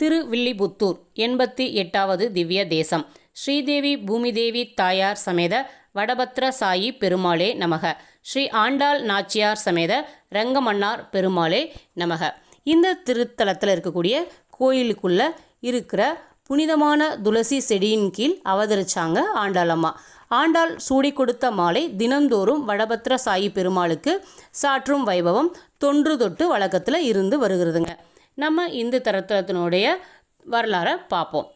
திருவில்லிபுத்தூர் எண்பத்தி எட்டாவது திவ்ய தேசம். ஸ்ரீதேவி பூமிதேவி தாயார் சமேத வடபத்ர சாயி பெருமாளே நமக. ஸ்ரீ ஆண்டாள் நாச்சியார் சமேத ரங்கமன்னார் பெருமாளே நமக. இந்த திருத்தலத்தில் இருக்கக்கூடிய கோயிலுக்குள்ள இருக்கிற புனிதமான துளசி செடியின் கீழ் அவதரிச்சாங்க ஆண்டாளம்மா ஆண்டாள் சூடி கொடுத்த மாலை தினந்தோறும் வடபத்ர சாயி பெருமாளுக்கு சாற்றும் வைபவம் தொன்று தொட்டு வழக்கத்தில் இருந்து வருகிறதுங்க. நம்ம இந்து தரத்தினுடைய வரலாறை பார்ப்போம்.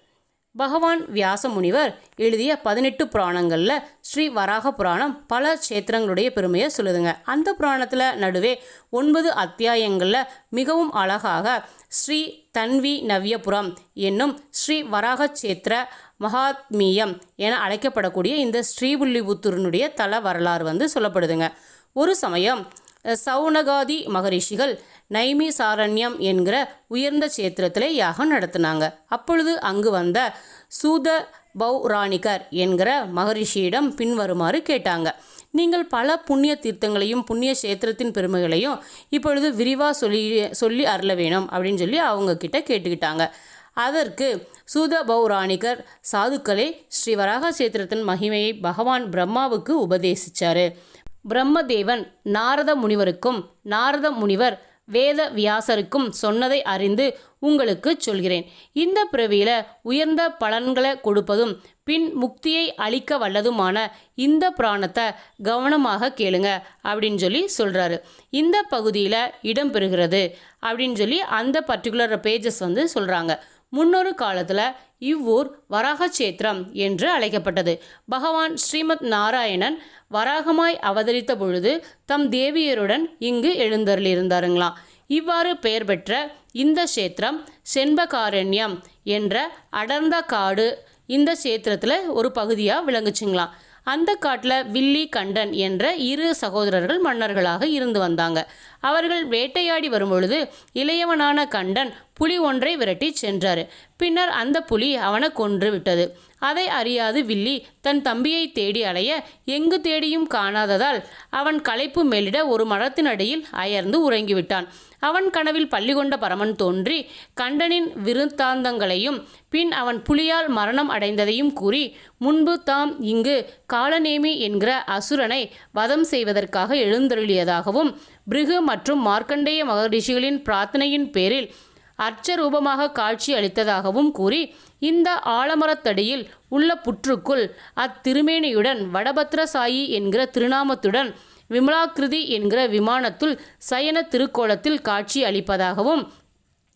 பகவான் வியாச முனிவர் எழுதிய பதினெட்டு புராணங்களில் ஸ்ரீ வராக புராணம் பல க்ஷேத்திரங்களுடைய பெருமையை சொல்லுதுங்க. அந்த புராணத்தில் நடுவே ஒன்பது அத்தியாயங்களில் மிகவும் அழகாக ஸ்ரீ தன்வி நவ்யபுரம் என்னும் ஸ்ரீ வராக சேத்திர மகாத்மியம் என அழைக்கப்படக்கூடிய இந்த ஸ்ரீபுல்லிபுத்தூரினுடைய தல வரலாறு வந்து சொல்லப்படுதுங்க. ஒரு சமயம் சவுனகாதி மகரிஷிகள் நைமி சாரண்யம் என்கிற உயர்ந்த சேத்திரத்திலே யாகம் நடத்தினாங்க. அப்பொழுது அங்கு வந்த சூத பௌராணிகர் என்கிற மகரிஷியிடம் பின்வருமாறு கேட்டாங்க. நீங்கள் பல புண்ணிய தீர்த்தங்களையும் புண்ணிய சேத்திரத்தின் பெருமைகளையும் இப்பொழுது விரிவாக சொல்லி சொல்லி அருள வேணும் அப்படின்னு சொல்லி அவங்க கிட்ட கேட்டுக்கிட்டாங்க. அதற்கு சூத பௌராணிகர் சாதுக்களே ஸ்ரீ வராக சேத்திரத்தின் மகிமையை பகவான் பிரம்மாவுக்கு உபதேசித்தார் பிரம்மதேவன் நாரத முனிவருக்கும் நாரத முனிவர் வேத வியாசருக்கும் சொன்னதை அறிந்து உங்களுக்கு சொல்கிறேன். இந்த பிறவியில உயர்ந்த பலன்களை கொடுப்பதும் பின் முக்தியை அளிக்க வல்லதுமான இந்த புராணத்தை கவனமாக கேளுங்க அப்படின்னு சொல்லி சொல்கிறாரு இந்த பகுதியில் இடம்பெறுகிறது அப்படின்னு சொல்லி அந்த பர்டிகுலர் பேஜஸ் வந்து சொல்கிறாங்க முன்னொரு காலத்தில் இவ்வூர் வராகச்சேத்திரம் என்று அழைக்கப்பட்டது. பகவான் ஸ்ரீமத் நாராயணன் வராகமாய் அவதரித்த பொழுது தம் தேவியருடன் இங்கு எழுந்தருளியிருந்தாருங்களாம் இவ்வாறு பெயர் பெற்ற இந்த சேத்திரம் செண்பகாரண்யம் என்ற அடர்ந்த காடு இந்த சேத்திரத்தில் ஒரு பகுதியாக விளங்குச்சுங்களாம் அந்த காட்டில் வில்லி கண்டன் என்ற இரு சகோதரர்கள் மன்னர்களாக இருந்து வந்தாங்க. அவர்கள் வேட்டையாடி வரும்பொழுது இளையவனான கண்டன் புலி ஒன்றை விரட்டி சென்றார். பின்னர் அந்த புலி அவனை கொன்று விட்டது. அதை அறியாது வில்லி தன் தம்பியை தேடி அலைய எங்கு தேடியும் காணாததால் அவன் களைப்பு மேலிட ஒரு மரத்தின் அடியில் அயர்ந்து உறங்கிவிட்டான். அவன் கனவில் பள்ளி கொண்ட பரமன் தோன்றி கண்டனின் விருத்தாந்தங்களையும் பின் அவன் புலியால் மரணம் அடைந்ததையும் கூறி முன்பு தாம் இங்கு காலநேமி என்கிற அசுரனை வதம் செய்வதற்காக எழுந்தருளியதாகவும் பிருகு மற்றும் மார்க்கண்டேய மகரிஷிகளின் பிரார்த்தனையின் பேரில் அர்ச்சரூபமாக காட்சி அளித்ததாகவும் கூறி இந்த ஆலமரத்தடியில் உள்ள புற்றுக்குள் அத்திருமேனியுடன் வடபத்ரசாயி என்கிற திருநாமத்துடன் விமலாக்கிருதி என்கிற விமானத்துள் சயன திருக்கோலத்தில் காட்சி அளிப்பதாகவும்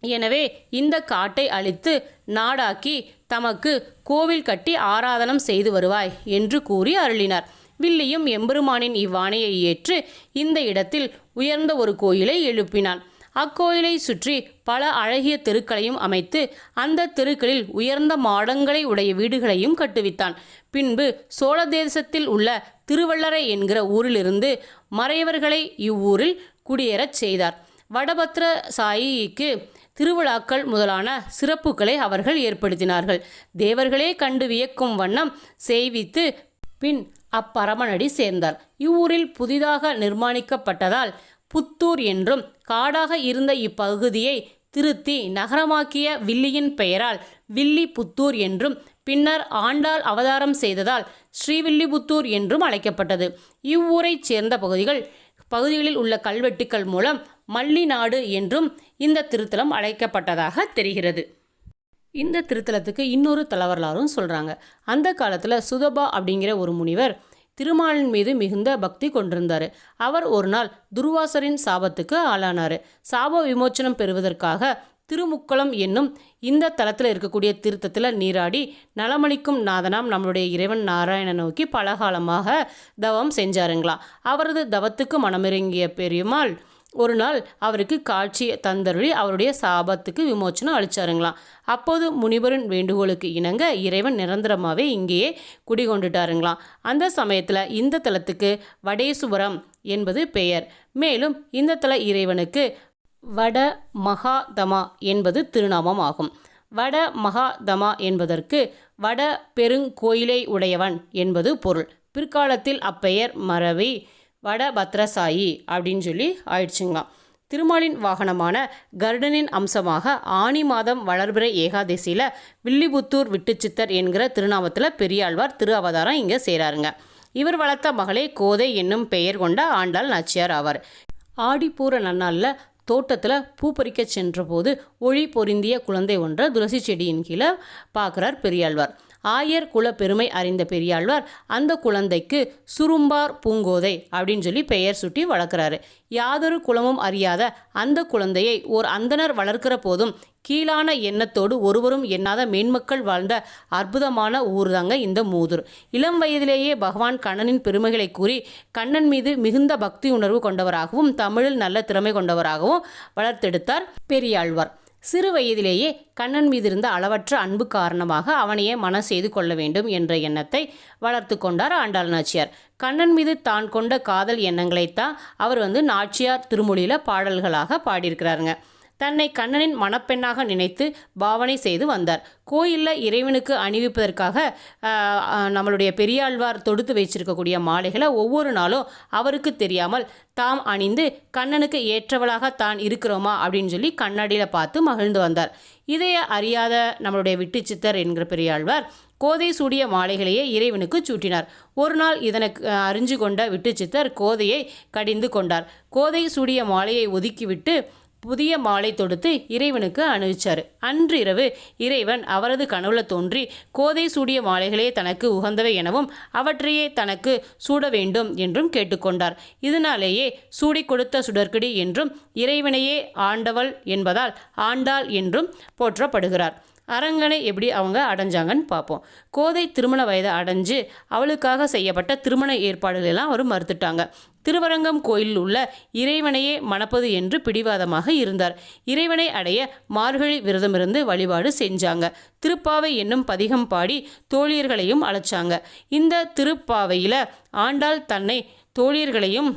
எனவே இந்த காட்டை அழித்து நாடாக்கி தமக்கு கோவில் கட்டி ஆராதனம் செய்து வருவாய் என்று கூறி அருளினார். வில்லியும் எம்பெருமானின் இவ்வாணையை ஏற்று இந்த இடத்தில் உயர்ந்த ஒரு கோயிலை எழுப்பினான். அக்கோயிலை சுற்றி பல அழகிய தெருக்களையும் அமைத்து அந்த தெருக்களில் உயர்ந்த மாடங்களை உடைய வீடுகளையும் கட்டுவித்தான். பின்பு சோழ தேசத்தில் உள்ள திருவள்ளரை என்கிற ஊரிலிருந்து மறையவர்களை இவ்வூரில் குடியேறச் செய்தார். வடபத்ர சாயிக்கு திருவிழாக்கள் முதலான சிறப்புகளை அவர்கள் ஏற்படுத்தினார்கள். தேவர்களே கண்டு வியக்கும் வண்ணம் செய்வித்து பின் அப்பரமனடி சேர்ந்தார். இவ்வூரில் புதிதாக நிர்மாணிக்கப்பட்டதால் புத்தூர் என்றும் காடாக இருந்த இப்பகுதியை திருத்தி நகரமாக்கிய வில்லியின் பெயரால் வில்லி புத்தூர் என்றும் பின்னர் ஆண்டாள் அவதாரம் செய்ததால் ஸ்ரீவில்லிபுத்தூர் என்றும் அழைக்கப்பட்டது. இவ்வூரைச் சேர்ந்த பகுதிகள் பகுதிகளில் உள்ள கல்வெட்டுக்கள் மூலம் மல்லிநாடு என்றும் இந்த திருத்தலம் அழைக்கப்பட்டதாக தெரிகிறது. இந்த திருத்தலத்துக்கு இன்னொரு தலவரலாறும் சொல்கிறாங்க அந்த காலத்தில் சுதபா அப்படிங்கிற ஒரு முனிவர் திருமாலின் மீது மிகுந்த பக்தி கொண்டிருந்தார். அவர் ஒரு நாள் துர்வாசரின் சாபத்துக்கு ஆளானார். சாப விமோச்சனம் பெறுவதற்காக திருமுக்களம் என்னும் இந்த தலத்தில் இருக்கக்கூடிய திருத்தத்தில் நீராடி நலமளிக்கும் நாதனாம் நம்மளுடைய இறைவன் நாராயணன் நோக்கி பலகாலமாக தவம் செஞ்சாருங்களாம் அவரது தவத்துக்கு மனமிறங்கிய பெருமாள் ஒரு நாள் அவருக்கு காட்சி தந்தருளி அவருடைய சாபத்துக்கு விமோச்சனம் அளிச்சாருங்களாம் அப்போது முனிவரின் வேண்டுகோளுக்கு இணங்க இறைவன் நிரந்தரமாகவே இங்கேயே குடிகொண்டுட்டாருங்களாம் அந்த சமயத்தில் இந்த தலத்துக்கு வடேசுவரம் என்பது பெயர். மேலும் இந்த தல இறைவனுக்கு வட மகாதமா என்பது திருநாமம் ஆகும் வட மகாதமா என்பதற்கு வட பெருங்கோயிலை உடையவன் என்பது பொருள். பிற்காலத்தில் அப்பெயர் மறவி வட பத்ரசாயி அப்படின்னு சொல்லி ஆயிடுச்சுங்க திருமாலின் வாகனமான கருடனின் அம்சமாக ஆனி மாதம் வளர்பிறை ஏகாதசியில் வில்லிபுத்தூர் விட்டுச்சித்தர் என்கிற திருநாமத்தில் பெரியாழ்வார் திரு அவதாரம் இங்கே செய்கிறாருங்க இவர் வளர்த்த மகளே கோதை என்னும் பெயர் கொண்ட ஆண்டாள் நாச்சியார் ஆவார். ஆடிப்பூர நன்னாளில் தோட்டத்தில் பூ பறிக்க சென்றபோது ஒளி பொருந்திய குழந்தை ஒன்றை துளசி செடியின் கீழே பார்க்குறார் பெரியாழ்வார். ஆயர் குல பெருமை அறிந்த பெரியாழ்வார் அந்த குழந்தைக்கு சுரும்பார் பூங்கோதை அப்படின்னு சொல்லி பெயர் சுட்டி வளர்க்குறாரு. யாதொரு குலமும் அறியாத அந்த குழந்தையை ஓர் அந்தனர் வளர்க்கிற போதும் கீழான எண்ணத்தோடு ஒருவரும் எண்ணாத மேன்மக்கள் வாழ்ந்த அற்புதமான ஊர் தாங்க இந்த மூதூர். இளம் வயதிலேயே பகவான் கண்ணனின் பெருமைகளை கூறி கண்ணன் மீது மிகுந்த பக்தி உணர்வு கொண்டவராகவும் தமிழில் நல்ல திறமை கொண்டவராகவும் வளர்த்தெடுத்தார் பெரியாழ்வார். சிறு வயதிலேயே கண்ணன் மீது இருந்த அளவற்ற அன்பு காரணமாக அவனையே மனம் செய்து கொள்ள வேண்டும் என்ற எண்ணத்தை வளர்த்து கொண்டார் ஆண்டாள் நாச்சியார். கண்ணன் மீது தான் கொண்ட காதல் எண்ணங்களைத்தான் அவர் வந்து நாச்சியார் திருமொழியில் பாடல்களாக பாடியிருக்கிறாருங்க. தன்னை கண்ணனின் மணப்பெண்ணாக நினைத்து பாவனை செய்து வந்தார். கோயிலில் இறைவனுக்கு அணிவிப்பதற்காக நம்மளுடைய பெரியாழ்வார் தொடுத்து வைச்சிருக்கக்கூடிய மாலைகளை ஒவ்வொரு நாளும் அவருக்கு தெரியாமல் தாம் அணிந்து கண்ணனுக்கு ஏற்றவளாக தான் இருக்கிறோமா அப்படின்னு சொல்லி கண்ணாடியில் பார்த்து மகிழ்ந்து வந்தார். இதைய அறியாத நம்மளுடைய விட்டுச்சித்தர் என்கிற பெரியாழ்வார் கோதை சூடிய மாலைகளையே இறைவனுக்கு சூட்டினார். ஒரு நாள் இதனுக்கு அறிஞ்சு கொண்ட விட்டுச்சித்தர் கோதையை கடிந்து கொண்டார். கோதை சூடிய மாலையை ஒதுக்கிவிட்டு புதிய மாலை தொடுத்து இறைவனுக்கு அணிவிச்சார் அன்றிரவு இறைவன் அவரது கனவுல தோன்றி கோதை சூடிய மாலைகளே தனக்கு உகந்தவை எனவும் அவற்றையே தனக்கு சூட வேண்டும் என்றும் கேட்டுக்கொண்டார். இதனாலேயே சூடி கொடுத்த சுடற்கடி என்றும் இறைவனையே ஆண்டவள் என்பதால் ஆண்டாள் என்றும் போற்றப்படுகிறார். அரங்கனை எப்படி அவங்க அடைஞ்சாங்கன்னு பார்ப்போம். கோதை திருமண வயதை அடைஞ்சு அவளுக்காக செய்யப்பட்ட திருமண ஏற்பாடுகள் எல்லாம் அவர் மறுத்துட்டாங்க. திருவரங்கம் கோயிலில் உள்ள இறைவனையே மணப்பது என்று பிடிவாதமாக இருந்தார். இறைவனை அடைய மார்கழி விரதமிருந்து வழிபாடு செஞ்சாங்க. திருப்பாவை என்னும் பதிகம் பாடி தோழியர்களையும் அழைச்சாங்க. இந்த திருப்பாவையில் ஆண்டாள் தன்னை தோழியர்களையும்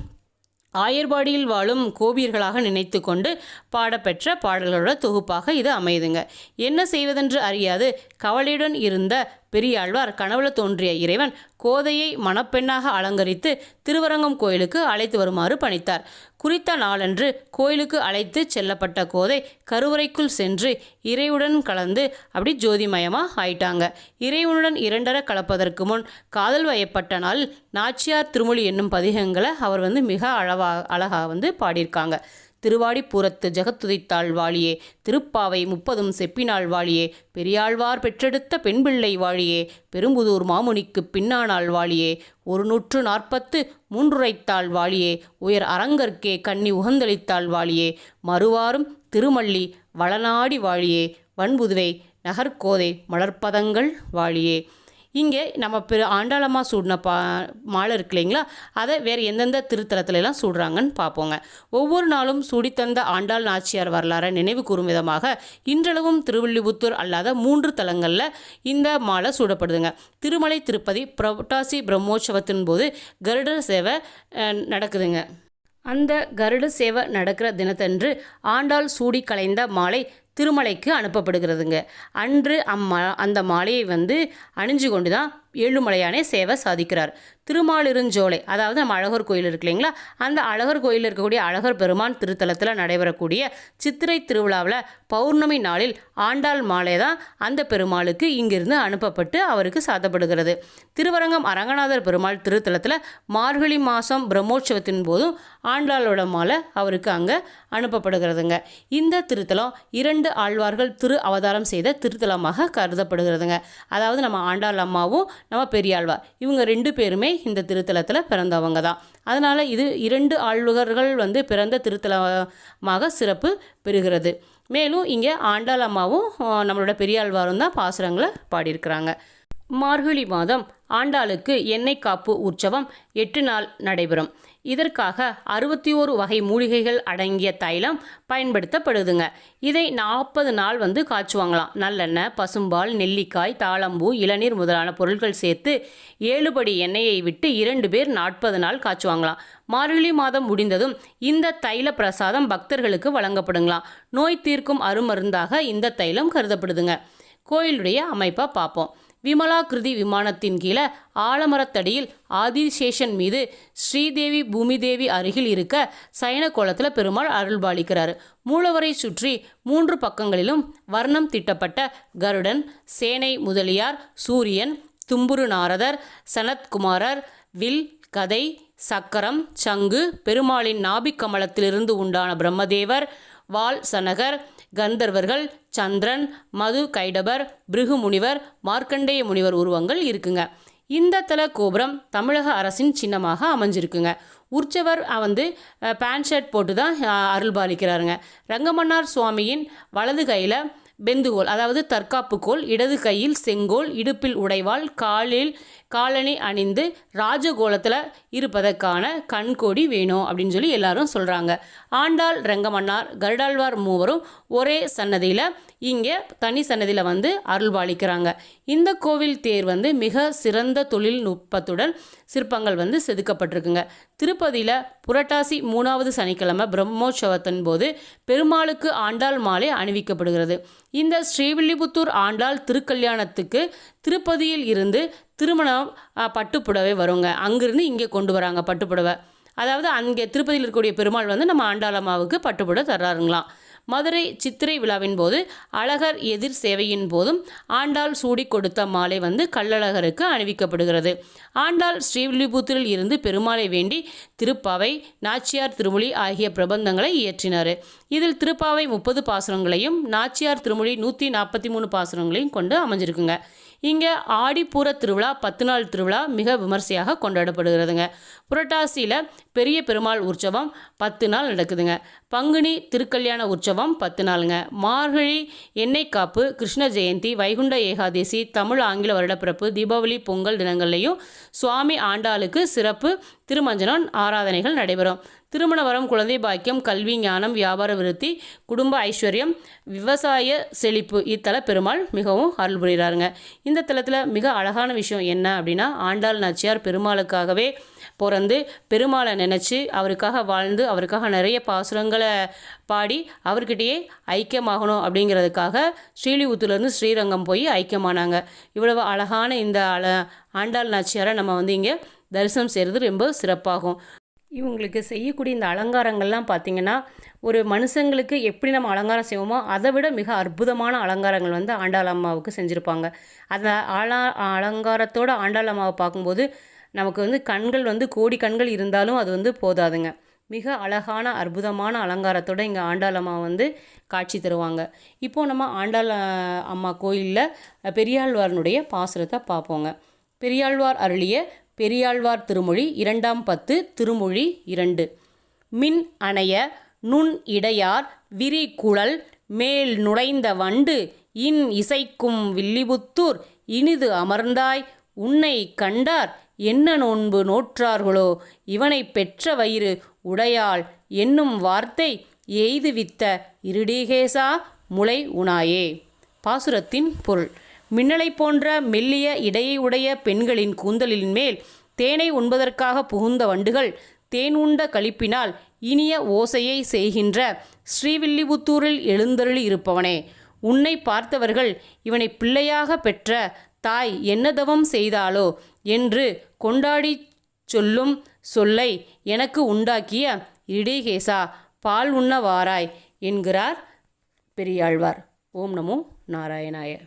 ஆயர்பாடியில் வாழும் கோபியர்களாக நினைத்து கொண்டு பாடப்பெற்ற பாடல்களோட தொகுப்பாக இது அமையுதுங்க. என்ன செய்வதென்று அறியாது கவலையுடன் இருந்த பெரியாழ்வார் கனவுல தோன்றிய இறைவன் கோதையை மணப்பெண்ணாக அலங்கரித்து திருவரங்கம் கோயிலுக்கு அழைத்து வருமாறு பணித்தார். குறித்த நாளன்று கோயிலுக்கு அழைத்து செல்லப்பட்ட கோதை கருவறைக்குள் சென்று இறைவுடன் கலந்து அப்படி ஜோதிமயமாக ஆயிட்டாங்க. இறைவனுடன் இரண்டர கலப்பதற்கு முன் காதல் வயப்பட்ட நாள் நாச்சியார் திருமொழி என்னும் பதிகங்களை அவர் வந்து மிக அழவா அழகாக வந்து பாடியிருக்காங்க. திருவாடிப்புறத்து ஜெகத்துதித்தாள் வாழியே திருப்பாவை முப்பதும் செப்பினாள் வாழியே பெரியாழ்வார் பெற்றெடுத்த பெண்பிள்ளை வாழியே பெரும்புதூர் மாமுனிக்கு பின்னானாள் வாழியே ஒரு நூற்று நாற்பத்து மூன்றுரைத்தாள் வாழியே உயர் அரங்கற்கே கன்னி உகந்தளித்தாள் வாழியே மறுவாரும் திருமல்லி வளநாடி வாழியே வன்புதுவை நகர்கோதை மலர்ப்பதங்கள் வாழியே. இங்கே நம்ம பெரு ஆண்டாளமாக சூடின பா மாலை இருக்கு இல்லைங்களா? அதை வேறு எந்தெந்த திருத்தலத்திலலாம் சூடுறாங்கன்னு பார்ப்போங்க. ஒவ்வொரு நாளும் சூடித்தந்த ஆண்டாள் நாச்சியார் வரலாறை நினைவு கூறும் விதமாக இன்றளவும் திருவில்லிபுத்தூர் அல்லாத மூன்று தலங்களில் இந்த மாலை சூடப்படுதுங்க. திருமலை திருப்பதி புரட்டாசி பிரம்மோற்சவத்தின் போது கருடர் சேவை நடக்குதுங்க. அந்த கருட சேவை நடக்கிற தினத்தன்று ஆண்டாள் சூடி கலைந்த மாலை திருமலைக்கு அனுப்பப்படுகிறதுங்க. அன்று அம்மா அந்த மாலையை வந்து அணிஞ்சு கொண்டு தான் ஏழுமலையானே சேவை சாதிக்கிறார். திருமாலிருஞ்சோலை அதாவது நம்ம அழகர் கோயில் இருக்கு இல்லைங்களா? அந்த அழகர் கோயிலில் இருக்கக்கூடிய அழகர் பெருமான் திருத்தலத்தில் நடைபெறக்கூடிய சித்திரை திருவிழாவில் பௌர்ணமி நாளில் ஆண்டாள் மாலை தான் அந்த பெருமாளுக்கு இங்கிருந்து அனுப்பப்பட்டு அவருக்கு சாத்தப்படுகிறது. திருவரங்கம் அரங்கநாதர் பெருமாள் திருத்தலத்தில் மார்கழி மாதம் பிரம்மோற்சவத்தின் போதும் ஆண்டாளோட மாலை அவருக்கு அங்கே அனுப்பப்படுகிறதுங்க. இந்த திருத்தலம் இரண்டு ஆழ்வார்கள் திரு அவதாரம் செய்த திருத்தலமாக கருதப்படுகிறதுங்க. அதாவது நம்ம ஆண்டாள் அம்மாவும் நம்ம பெரியாழ்வார் இவங்க ரெண்டு பேருமே இந்த திருத்தலத்தில் பிறந்தவங்க தான். அதனால் இது இரண்டு ஆழ்வர்கள் வந்து பிறந்த திருத்தலமாக சிறப்பு பெறுகிறது. மேலும் இங்கே ஆண்டாள் அம்மாவும் நம்மளோட பெரியாழ்வாரும் தான் பாசுரங்களை பாடியிருக்கிறாங்க. மார்கழி மாதம் ஆண்டாளுக்கு எண்ணெய் காப்பு உற்சவம் எட்டு நாள் நடைபெறும். இதற்காக அறுபத்தி ஓரு வகை மூலிகைகள் அடங்கிய தைலம் பயன்படுத்தப்படுதுங்க. இதை நாற்பது நாள் வந்து காய்ச்சுவாங்களாம். நல்லெண்ணெய் பசும்பால் நெல்லிக்காய் தாளம்பூ இளநீர் முதலான பொருட்கள் சேர்த்து ஏழுபடி எண்ணெயை விட்டு இரண்டு பேர் நாற்பது நாள் காய்ச்சுவாங்களாம். மார்கழி மாதம் முடிந்ததும் இந்த தைல பிரசாதம் பக்தர்களுக்கு வழங்கப்படுங்களாம். நோய் தீர்க்கும் அருமருந்தாக இந்த தைலம் கருதப்படுதுங்க. கோயிலுடைய அமைப்பை பார்ப்போம். விமலாகிருதி விமானத்தின் கீழே ஆலமரத்தடியில் ஆதிசேஷன் மீது ஸ்ரீதேவி பூமிதேவி அருகில் இருக்க சயன கோலத்தில் பெருமாள் அருள்பாலிக்கிறார். மூலவரை சுற்றி மூன்று பக்கங்களிலும் வர்ணம் திட்டப்பட்ட கருடன் சேனை முதலியார் சூரியன் தும்புரு நாரதர் சனத்குமாரர் வில் கதை சக்கரம் சங்கு பெருமாளின் நாபிக் கமலத்திலிருந்து உண்டான பிரம்மதேவர் வால் சனகர் கந்தர்வர்கள் சந்திரன் மது கைடபர் பிருகு முனிவர் மார்க்கண்டேய முனிவர் உருவங்கள் இருக்குங்க. இந்த தல கோபுரம் தமிழக அரசின் சின்னமாக அமைஞ்சிருக்குங்க. உற்சவர் வந்து பேண்ட் ஷர்ட் போட்டு தான் அருள் பாலிக்கிறாருங்க ரங்கமன்னார் சுவாமியின் வலது கையில் பெந்துகோல் அதாவது தற்காப்பு கோல் இடது கையில் செங்கோல் இடுப்பில் உடைவாள் காலில் காலணி அணிந்து ராஜகோலத்தில் இருப்பதற்கான கண்கொடி வேணும் அப்படின்னு சொல்லி எல்லாரும் சொல்கிறாங்க ஆண்டாள் ரங்கமன்னார் கருடாழ்வார் மூவரும் ஒரே சன்னதியில் இங்கே தனி சன்னதியில் வந்து அருள்பாலிக்கிறாங்க இந்த கோவில் தேர் வந்து மிக சிறந்த தொழில்நுட்பத்துடன் சிற்பங்கள் வந்து செதுக்கப்பட்டிருக்குங்க. திருப்பதியில் புரட்டாசி மூணாவது சனிக்கிழமை பிரம்மோற்சவத்தின் போது பெருமாளுக்கு ஆண்டாள் மாலை அணிவிக்கப்படுகிறது. இந்த ஸ்ரீவில்லிபுத்தூர் ஆண்டாள் திருக்கல்யாணத்துக்கு திருப்பதியில் இருந்து திருமணம் பட்டுப்புடவை வருங்க. அங்கிருந்து இங்கே கொண்டு வராங்க பட்டுப்புடவை. அதாவது அங்கே திருப்பதியில் இருக்கக்கூடிய பெருமாள் வந்து நம்ம ஆண்டாளம்மாவுக்கு பட்டுப்புடவை தர்றாருங்களாம். மதுரை சித்திரை விழாவின் போது அழகர் எதிர் சேவையின் போதும் ஆண்டாள் சூடி கொடுத்த மாலை வந்து கள்ளழகருக்கு அணிவிக்கப்படுகிறது. ஆண்டாள் ஸ்ரீவில்லிபுத்தூரில் இருந்து பெருமாளை வேண்டி திருப்பாவை நாச்சியார் திருமொழி ஆகிய பிரபந்தங்களை இயற்றினார். இதில் திருப்பாவை முப்பது பாசுரங்களையும் நாச்சியார் திருமொழி நூற்றி நாற்பத்தி மூணு பாசுரங்களையும் கொண்டு அமைஞ்சிருக்குங்க. இங்கே ஆடிப்பூர திருவிழா பத்து நாள் திருவிழா மிக விமர்சையாக கொண்டாடப்படுகிறதுங்க. புரட்டாசியில் பெரிய பெருமாள் உற்சவம் பத்து நாள் நடக்குதுங்க. பங்குனி திருக்கல்யாண உற்சவம் பத்து நாளுங்க. மார்கழி எண்ணெய் காப்பு கிருஷ்ண ஜெயந்தி வைகுண்ட ஏகாதசி தமிழ் ஆங்கில வருடப்பிறப்பு தீபாவளி பொங்கல் தினங்கள்லையும் சுவாமி ஆண்டாளுக்கு சிறப்பு திருமஞ்சனம் ஆராதனைகள் நடைபெறும். திருமண வரம் குழந்தை பாக்கியம் கல்வி ஞானம் வியாபார விருத்தி குடும்ப ஐஸ்வர்யம் விவசாய செழிப்பு இத்தல பெருமாள் மிகவும் அருள் புரிகிறாருங்க. இந்த தலத்தில் மிக அழகான விஷயம் என்ன அப்படின்னா ஆண்டாள் நாச்சியார் பெருமாளுக்காகவே பிறந்து பெருமாளை நினச்சி அவருக்காக வாழ்ந்து அவருக்காக நிறைய பாசுரங்களை பாடி அவர்கிட்டயே ஐக்கியமாகணும் அப்படிங்கிறதுக்காக ஸ்ரீலிபுத்தூர்லேருந்து ஸ்ரீரங்கம் போய் ஐக்கியமானாங்க. இவ்வளவு அழகான இந்த அழ ஆண்டாள் நாச்சியாரை நம்ம வந்து இங்கே தரிசனம் செய்கிறது ரொம்ப சிறப்பாகும். இவங்களுக்கு செய்யக்கூடிய இந்த அலங்காரங்கள்லாம் பார்த்திங்கன்னா ஒரு மனுஷங்களுக்கு எப்படி நம்ம அலங்காரம் செய்வோமோ அதை விட மிக அற்புதமான அலங்காரங்கள் வந்து ஆண்டாள் அம்மாவுக்கு செஞ்சுருப்பாங்க. அந்த ஆலா அலங்காரத்தோட ஆண்டாள் அம்மாவை பார்க்கும்போது நமக்கு வந்து கண்கள் வந்து கோடி கண்கள் இருந்தாலும் அது வந்து போதாதுங்க. மிக அழகான அற்புதமான அலங்காரத்தோட இங்கே ஆண்டாள் அம்மா வந்து காட்சி தருவாங்க. இப்போது நம்ம ஆண்டாள் அம்மா கோயிலில் பெரியாழ்வாரனுடைய பாசுரத்தை பார்ப்போங்க. பெரியாழ்வார் அருளிய பெரியாழ்வார் திருமொழி இரண்டாம் பத்து திருமொழி இரண்டு. மின் அணைய நுண் இடையார் விரி குழல் மேல் நுழைந்த வண்டு இன் இசைக்கும் வில்லிபுத்தூர் இனிது அமர்ந்தாய் உன்னை கண்டார் என்ன நோன்பு நோற்றார்களோ இவனை பெற்ற வயிறு உடையாள் என்னும் வார்த்தை எய்துவித்த இருடிகேசா முளை உணாயே பாசுரத்தின் பொருள். மின்னலை போன்ற மெல்லிய இடையை உடைய பெண்களின் கூந்தலின் மேல் தேனை உண்பதற்காக புகுந்த வண்டுகள் தேன் உண்ட கழிப்பினால் இனிய ஓசையை செய்கின்ற ஸ்ரீவில்லிபுத்தூரில் எழுந்தருளி இருப்பவனே. உன்னை பார்த்தவர்கள் இவனை பிள்ளையாக பெற்ற தாய் என்ன தவம் செய்தாளோ என்று கொண்டாடி சொல்லும் சொல்லை எனக்கு உண்டாக்கிய இடிகேசா பால் உண்ண வாராய் என்கிறார் பெரியாழ்வார். ஓம் நமோ நாராயணாய.